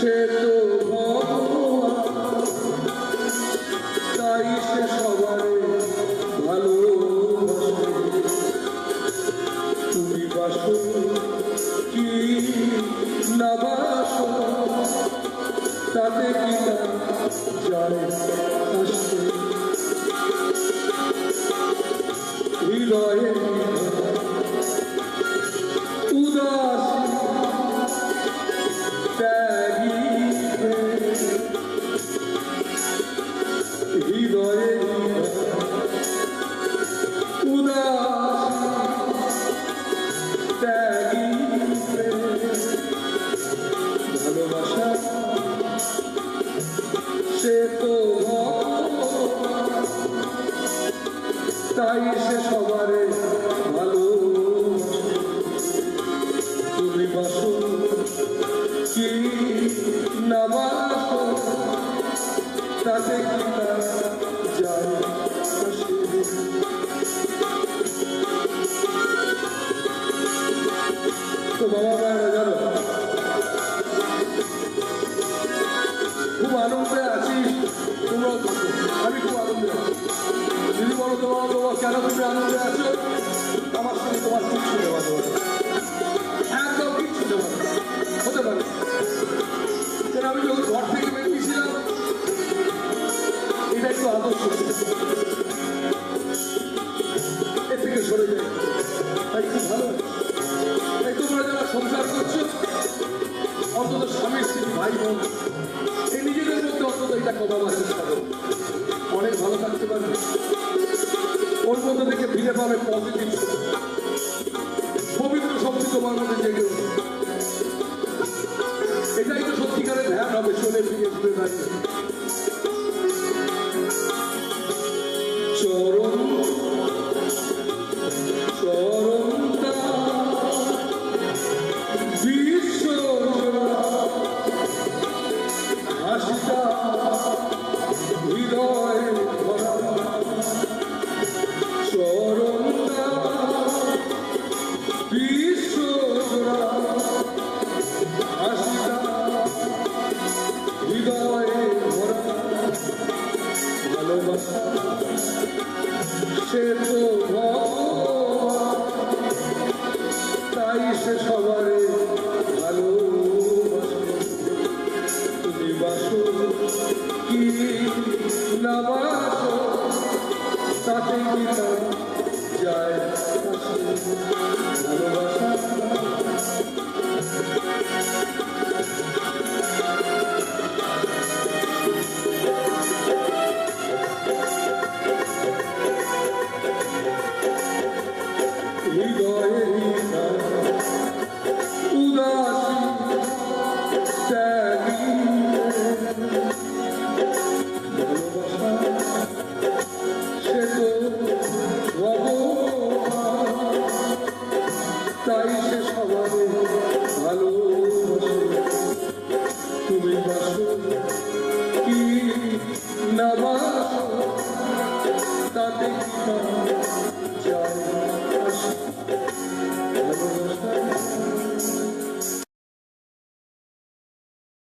সে তো তাই সে সবারে ভালোবাসে। তুমি বাসো কি না বাসো? তাতে কি না যায় আসবে হৃদয়ে তাই সে সবারে ভালো। তুমি বাসো, কি তাতে তো বাবা খুব আনন্দে থাকো, আমি খুব আনন্দে আছি। দিদি বলো তোমার দেওয়া একদম হতে পারে। কেন, আমি যখন ঘর থেকে বেরিয়েছিলাম এটা একটু আদর্শ। এর থেকে সরে যাই। তাই খুব ভালো তাই তোমরা যারা সংসার করছ, অন্তত স্বামী, স্ত্রী ভাই বোন এই নিজেদের মধ্যে অন্তত এটা কমাবার চেষ্টা করো। অনেক ভালো থাকতে পারবে। মধ্যে থেকে ফিরে পাবে পজিটিভ। ভালোবাসা সে তো তাই সে সবারে ভালোবাসে তুমি কি না বাসো যায় ভালোবাসা তুমি কি না তাতে কি